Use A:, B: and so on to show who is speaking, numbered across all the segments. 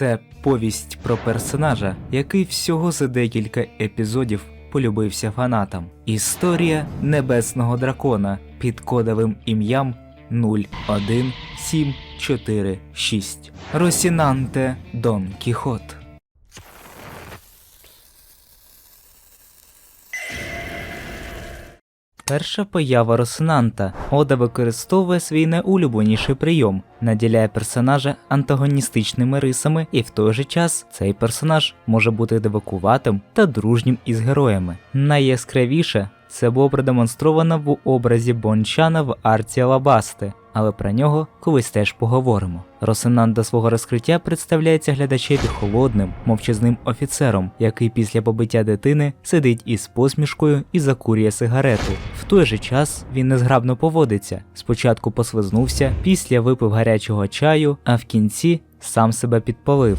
A: Це повість про персонажа, який всього за декілька епізодів полюбився фанатам. Історія небесного дракона під кодовим ім'ям 01746. Росінанте Дон Кіхот. Перша поява Росинанта. Ода використовує свій найулюбленіший прийом, наділяє персонажа антагоністичними рисами, і в той же час цей персонаж може бути дивакуватим та дружнім із героями. Найяскравіше це було продемонстровано в образі Бончана в арці Алабасти, але про нього колись теж поговоримо. Росинан до свого розкриття представляється глядачеві холодним, мовчазним офіцером, який після побиття дитини сидить із посмішкою і закурює сигарету. В той же час він незграбно поводиться. Спочатку послизнувся, після випив гарячого чаю, а в кінці сам себе підпалив.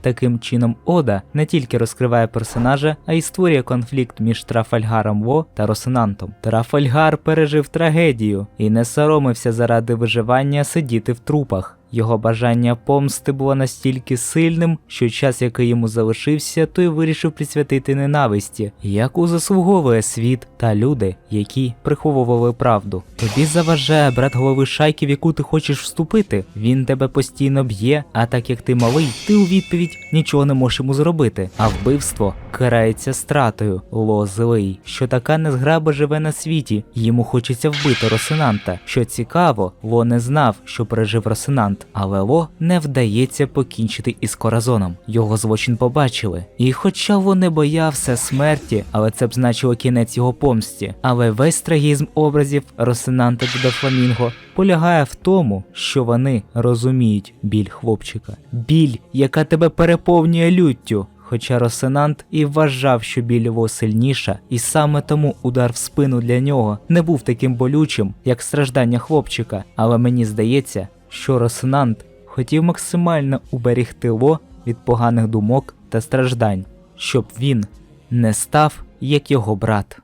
A: Таким чином, Ода не тільки розкриває персонажа, а й створює конфлікт між Трафальгаром Во та Росинантом. Трафальгар пережив трагедію і не соромився заради виживання сидіти в трупах. Його бажання помсти було настільки сильним, що час, який йому залишився, той вирішив присвятити ненависті, яку заслуговує світ та люди, які приховували правду. Тобі заважає брат голови шайки, в яку ти хочеш вступити. Він тебе постійно б'є, а так як ти малий, ти у відповідь нічого не можеш йому зробити. А вбивство карається стратою. Ло злий, що така незграба живе на світі. Йому хочеться вбити Росинанта. Що цікаво, Ло не знав, що пережив Росинант, але Ло не вдається покінчити із Коразоном. Його злочин побачили. І хоча Ло не боявся смерті, але це б значило кінець його помсті. Але весь трагізм образів Росинанта та Дофламінго полягає в тому, що вони розуміють біль хлопчика. Біль, яка тебе переповнює люттю. Хоча Росинант і вважав, що біль його сильніша, і саме тому удар в спину для нього не був таким болючим, як страждання хлопчика. Але мені здається, що Росинант хотів максимально уберегти Ло від поганих думок та страждань, щоб він не став як його брат.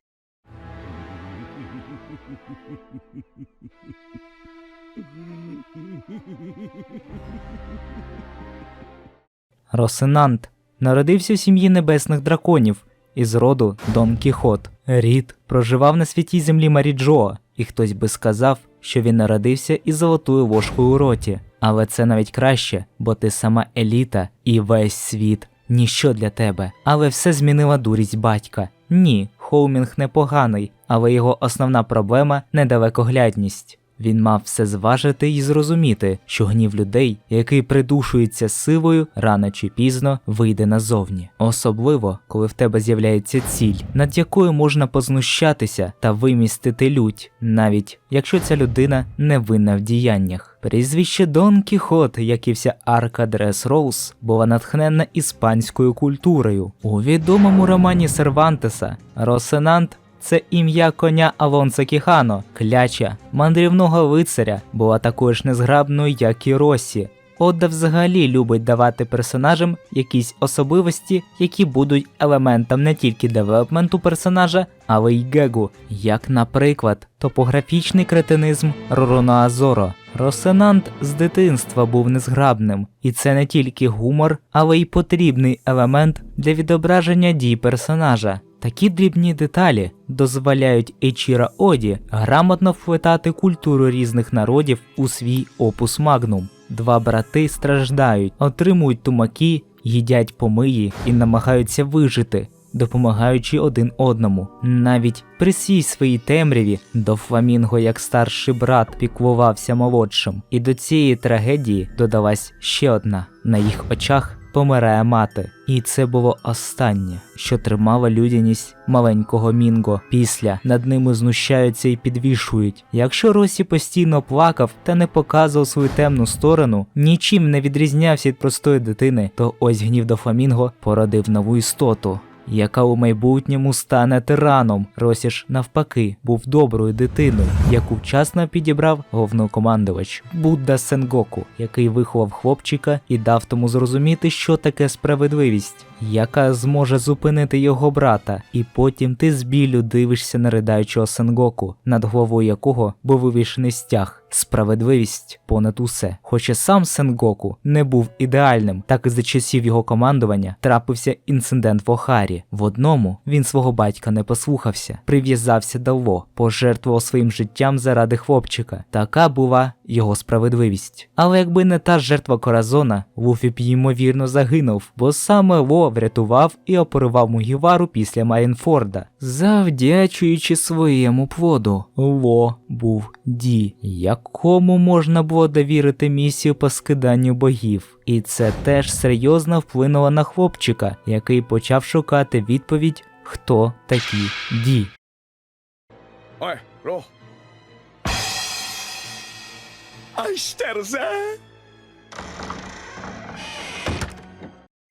A: Росинант народився в сім'ї небесних драконів із роду Дон Кіхот. Рід проживав на святій землі Маріджоа, і хтось би сказав, що він народився із золотою ложкою у роті. Але це навіть краще, бо ти сама еліта і весь світ ніщо для тебе. Але все змінила дурість батька. Ні, Хоумінг непоганий, але його основна проблема недалекоглядність. Він мав все зважити і зрозуміти, що гнів людей, який придушується силою, рано чи пізно вийде назовні. Особливо, коли в тебе з'являється ціль, над якою можна познущатися та вимістити лють, навіть якщо ця людина не винна в діяннях. Прізвище Дон Кіхот, як і вся арка Дрес Роуз, була натхненна іспанською культурою. У відомому романі Сервантеса Росенант це ім'я коня Алонса Кіхано, кляча, мандрівного лицаря, була такою ж незграбною, як і Росі. Ода взагалі любить давати персонажам якісь особливості, які будуть елементом не тільки девелопменту персонажа, але й гегу, як, наприклад, топографічний кретинизм Ророна Азоро. Росенант з дитинства був незграбним, і це не тільки гумор, але й потрібний елемент для відображення дій персонажа. Такі дрібні деталі дозволяють Ечіра Оді грамотно вплетати культуру різних народів у свій опус магнум. Два брати страждають, отримують тумаки, їдять помиї і намагаються вижити, допомагаючи один одному. Навіть при сій своїй темряві до Фламінго як старший брат піклувався молодшим, і до цієї трагедії додалась ще одна на їх очах. Помирає мати, і це було останнє, що тримало людяність маленького Мінго. Після над ними знущаються і підвішують. Якщо Росі постійно плакав та не показував свою темну сторону, нічим не відрізнявся від простої дитини, то ось гнів до Фламінго породив нову істоту. Яка у майбутньому стане тираном, Росіш навпаки був доброю дитиною, яку вчасно підібрав головнокомандувач Будда Сенгоку, який виховав хлопчика і дав тому зрозуміти, що таке справедливість, яка зможе зупинити його брата, і потім ти з білю дивишся на ридаючого Сенгоку, над головою якого був вивішений стяг, справедливість понад усе. Хоча сам Сенгоку не був ідеальним, так і за часів його командування трапився інцидент в Охарі. В одному він свого батька не послухався, прив'язався до Ло, пожертвував своїм життям заради хлопчика. Така була його справедливість. Але якби не та жертва Коразона, Луфі б ймовірно загинув, бо саме Ло врятував і оперував Мугівару після Марінфорда, завдячуючи своєму плоду. Ло був Ді, якому можна було довірити місію по скиданню богів. І це теж серйозно вплинуло на хлопчика, який почав шукати відповідь, хто такі Ді.
B: おい Аж терзе.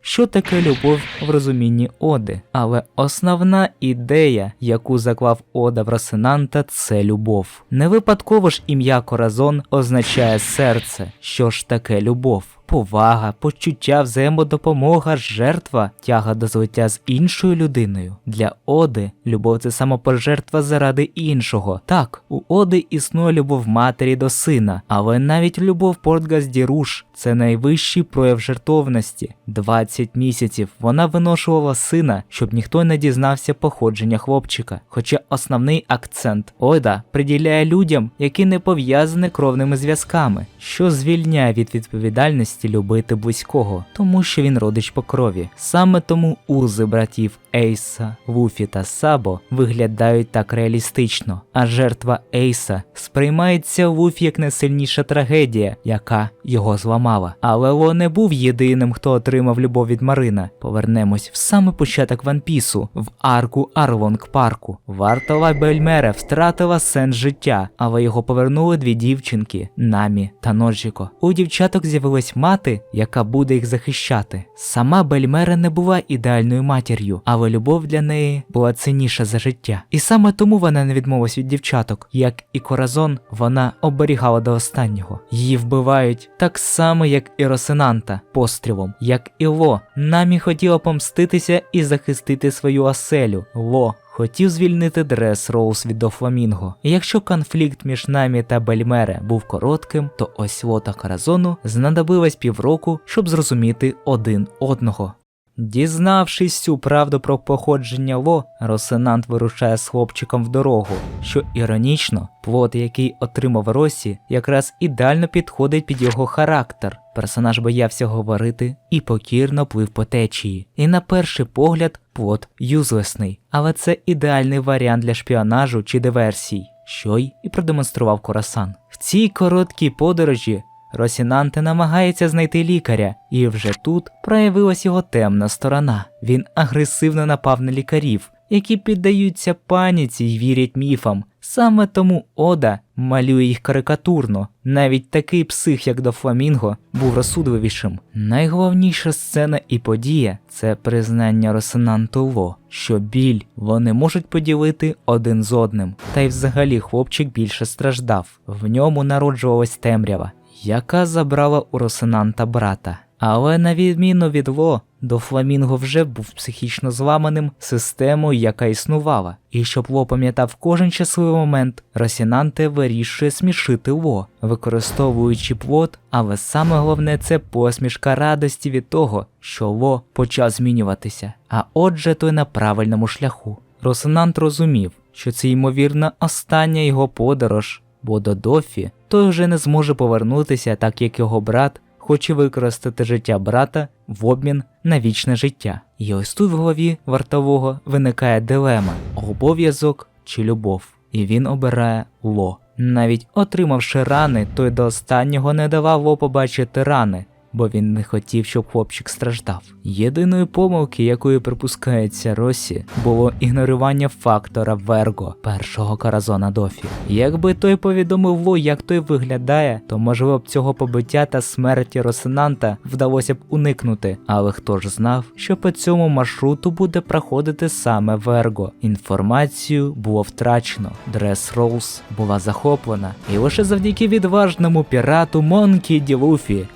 A: Що таке любов в розумінні Оди? Але основна ідея, яку заклав Ода в Росинанта, це любов. Не випадково ж ім'я Коразон означає серце. Що ж таке любов? Повага, почуття, взаємодопомога, жертва, тяга до злиття з іншою людиною. Для Оди любов це самопожертва заради іншого. Так, у Оди існує любов матері до сина, але навіть любов Портгаз-Діруш – це найвищий прояв жертовності. 20 місяців вона виношувала сина, щоб ніхто не дізнався походження хлопчика. Хоча основний акцент Ода приділяє людям, які не пов'язані кровними зв'язками, що звільняє від відповідальності любити близького, тому що він родич по крові. Саме тому урзи братів Ейса, Вуфі та Сабо виглядають так реалістично, а жертва Ейса сприймається Вуфі як найсильніша трагедія, яка його зламала. Але Ло не був єдиним, хто отримав любов від Марина. Повернемось в саме початок Ванпісу, в арку Арлонг Парку. Вартова Бельмере втратила сенс життя, але його повернули дві дівчинки Намі та Ноджіко. У дівчаток з'явилась мати, яка буде їх захищати. Сама Бельмера не була ідеальною матір'ю, але любов для неї була цінніша за життя. І саме тому вона не відмовилась від дівчаток. Як і Коразон, вона оберігала до останнього. Її вбивають так само, як і Росинанта, пострілом, як і Ло. Намі хотіла помститися і захистити свою оселю. Ло хотів звільнити Дрес Роуз від Дофламінго. І якщо конфлікт між Намі та Бельмере був коротким, то ось Ло та Каразону знадобилось півроку, щоб зрозуміти один одного. Дізнавшись всю правду про походження Ло, Росинант вирушає з хлопчиком в дорогу, що іронічно, плод, який отримав Росі, якраз ідеально підходить під його характер. Персонаж боявся говорити і покірно плив по течії. І на перший погляд плод юзлесний, але це ідеальний варіант для шпіонажу чи диверсій, що й і продемонстрував Корасан. В цій короткій подорожі Росінанте намагається знайти лікаря, і вже тут проявилась його темна сторона. Він агресивно напав на лікарів, які піддаються паніці й вірять міфам. Саме тому Ода малює їх карикатурно. Навіть такий псих, як Дофламінго, був розсудливішим. Найголовніша сцена і подія це признання Росинанту Ло, що біль вони можуть поділити один з одним. Та й взагалі хлопчик більше страждав. В ньому народжувалась темрява, яка забрала у Росинанта брата. Але на відміну від Ло, до Фламінго вже був психічно зламаним системою, яка існувала. І щоб Ло пам'ятав кожен щасливий момент, Росінанте вирішує смішити Ло, використовуючи плод, але саме головне це посмішка радості від того, що Ло почав змінюватися. А отже, той на правильному шляху. Росинант розумів, що це ймовірно остання його подорож, бо до Дофі той вже не зможе повернутися, так як його брат хоче використати життя брата в обмін на вічне життя. І ось тут в голові вартового виникає дилема обов'язок чи любов. І він обирає Ло. Навіть отримавши рани, той до останнього не давав Ло побачити рани, бо він не хотів, щоб хлопчик страждав. Єдиною помилки, якою припускається Росі, було ігнорування фактора Верго першого Каразона Дофі. Якби той повідомив Ло, як той виглядає, то можливо б цього побиття та смерті Росинанта вдалося б уникнути. Але хто ж знав, що по цьому маршруту буде проходити саме Верго? Інформацію було втрачено. Дрес Роуз була захоплена, і лише завдяки відважному пірату Монкі Ді Луфі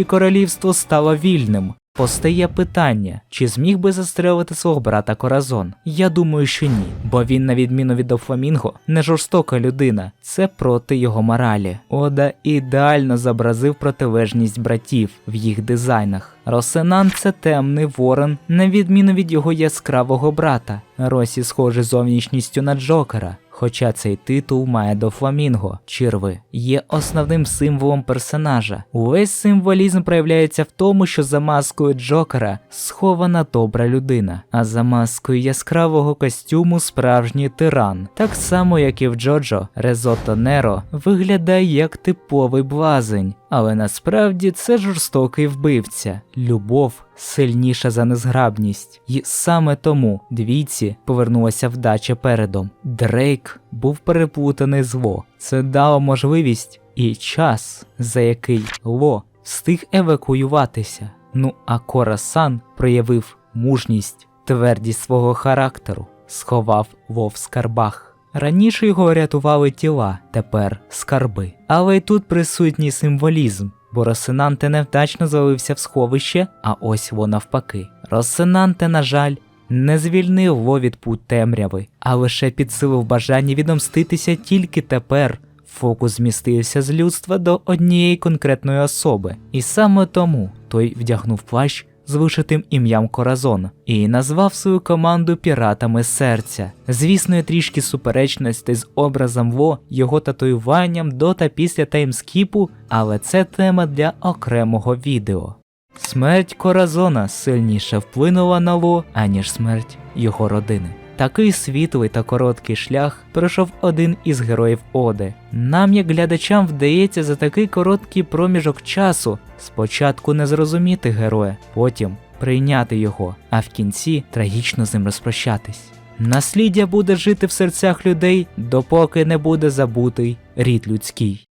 A: нарешті королівство стало вільним. Постає питання, чи зміг би застрелити свого брата Коразон? Я думаю, що ні, бо він, на відміну від Дофламінго, не жорстока людина, це проти його моралі. Ода ідеально зобразив протилежність братів в їх дизайнах. Росенан це темний ворон, на відміну від його яскравого брата. Росі схожий зовнішністю на Джокера. Хоча цей титул має до Фламінго, черви, є основним символом персонажа. Увесь символізм проявляється в тому, що за маскою Джокера схована добра людина, а за маскою яскравого костюму справжній тиран. Так само, як і в Джоджо, Резото Неро виглядає як типовий блазень, але насправді це жорстокий вбивця. Любов сильніша за незграбність. І саме тому двійці повернулася вдача передом. Дрейк був переплутаний з Ло. Це дало можливість і час, за який Ло встиг евакуюватися. Ну а Корасан проявив мужність, твердість свого характеру, сховав Ло в скарбах. Раніше його рятували тіла, тепер скарби. Але й тут присутній символізм, бо Росинанте невдачно залився в сховище, а ось во навпаки. Росинанте, на жаль, не звільнив Ло від пут темряви, а лише підсилив бажання відомститися тільки тепер. Фокус змістився з людства до однієї конкретної особи, і саме тому той вдягнув плащ з вишитим ім'ям Коразон і назвав свою команду піратами серця. Звісно, є трішки суперечностей з образом Во, його татуюванням до та після таймскіпу, але це тема для окремого відео. Смерть Коразона сильніше вплинула на Ло, аніж смерть його родини. Такий світлий та короткий шлях пройшов один із героїв Оди. Нам, як глядачам, вдається за такий короткий проміжок часу спочатку не зрозуміти героя, потім прийняти його, а в кінці трагічно з ним розпрощатись. Насліддя буде жити в серцях людей, допоки не буде забутий рід людський.